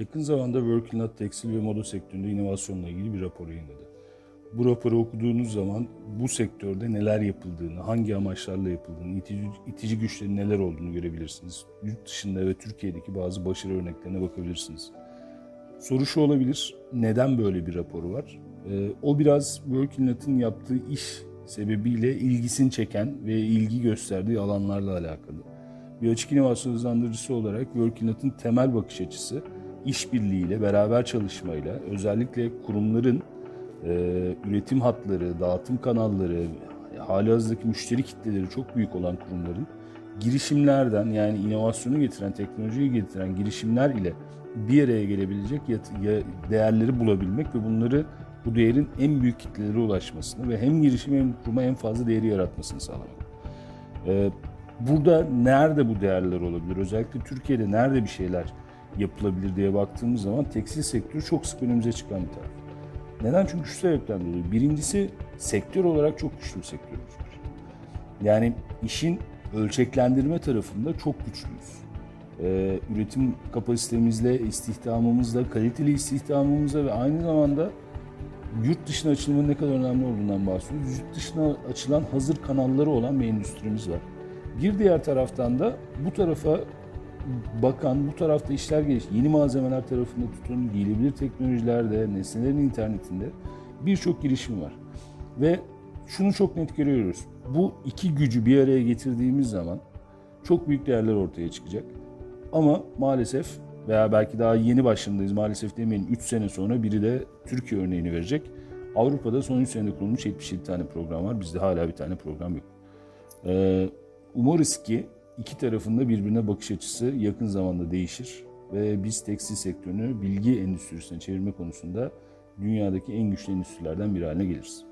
Yakın zamanda Working tekstil ve moda sektöründe inovasyonla ilgili bir rapor yayınladı. Bu raporu okuduğunuz zaman bu sektörde neler yapıldığını, hangi amaçlarla yapıldığını, itici, itici güçlerin neler olduğunu görebilirsiniz. Yurt dışında ve Türkiye'deki bazı başarı örneklerine bakabilirsiniz. Soru şu olabilir, neden böyle bir raporu var? Ee, o biraz Working yaptığı iş sebebiyle ilgisini çeken ve ilgi gösterdiği alanlarla alakalı. Bir açık inovasyon hızlandırıcısı olarak Working temel bakış açısı işbirliğiyle, beraber çalışmayla, özellikle kurumların e, üretim hatları, dağıtım kanalları, hali hazırdaki müşteri kitleleri çok büyük olan kurumların girişimlerden yani inovasyonu getiren, teknolojiyi getiren girişimler ile bir araya gelebilecek değerleri bulabilmek ve bunları bu değerin en büyük kitlelere ulaşmasını ve hem girişime hem kuruma en fazla değeri yaratmasını sağlamak. Ee, burada nerede bu değerler olabilir? Özellikle Türkiye'de nerede bir şeyler yapılabilir diye baktığımız zaman tekstil sektörü çok sık önümüze çıkan bir taraf. Neden? Çünkü şu sebepten dolayı. Birincisi sektör olarak çok güçlü bir sektörümüz var. Yani işin ölçeklendirme tarafında çok güçlüyüz. Ee, üretim kapasitemizle, istihdamımızla, kaliteli istihdamımızla ve aynı zamanda yurt dışına açılmanın ne kadar önemli olduğundan bahsediyoruz. Yurt dışına açılan hazır kanalları olan bir endüstrimiz var. Bir diğer taraftan da bu tarafa bakan, bu tarafta işler geliş, yeni malzemeler tarafında tutun, giyilebilir teknolojilerde, nesnelerin internetinde birçok girişim var. Ve şunu çok net görüyoruz. Bu iki gücü bir araya getirdiğimiz zaman çok büyük değerler ortaya çıkacak. Ama maalesef veya belki daha yeni başındayız maalesef demeyin 3 sene sonra biri de Türkiye örneğini verecek. Avrupa'da son 3 senede kurulmuş 77 tane program var. Bizde hala bir tane program yok. Ee, umarız ki iki tarafında birbirine bakış açısı yakın zamanda değişir ve biz tekstil sektörünü bilgi endüstrisine çevirme konusunda dünyadaki en güçlü endüstrilerden biri haline geliriz.